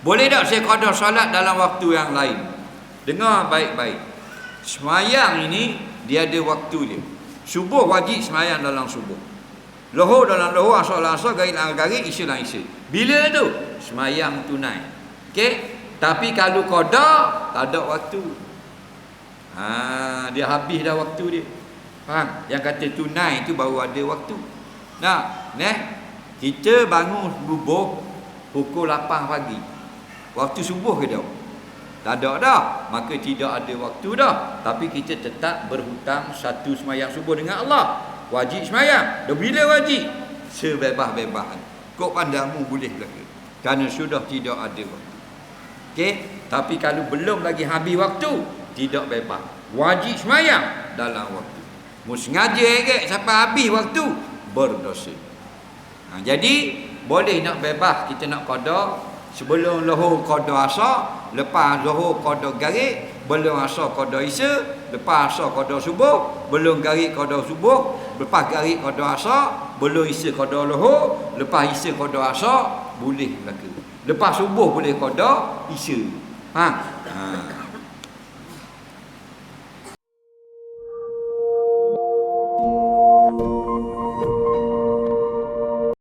Boleh tak saya qada solat dalam waktu yang lain? Dengar baik-baik. Semayang ini dia ada waktu dia. Subuh wajib semayang dalam subuh. Lohor dalam lohor, asal dalam asal, garis dalam garis, isya dalam isya. Bila tu? Semayang tunai. Okey? Tapi kalau qada, tak ada waktu. Ha, dia habis dah waktu dia. Faham? Yang kata tunai itu baru ada waktu. Nah, neh. Kita bangun subuh pukul 8 pagi. Waktu subuh ke dah? Tak ada dah. Maka tidak ada waktu dah. Tapi kita tetap berhutang satu semayang subuh dengan Allah. Wajib semayang. Dah bila wajib? Sebebas-bebas. Kok pandangmu boleh belaka. Kerana sudah tidak ada waktu. Okey? Tapi kalau belum lagi habis waktu, tidak bebas. Wajib semayang dalam waktu. Mu sengaja ke sampai habis waktu, berdosa. Ha, jadi, boleh nak bebas kita nak qada Sebelum zuhur qada asar, lepas zuhur qada garik, belum asar qada isya, lepas asar qada subuh, belum garik qada subuh, lepas garik qada asar, belum isya qada zuhur, lepas isya qada asar boleh berlaku. Lepas subuh boleh qada isya. Ha. ha.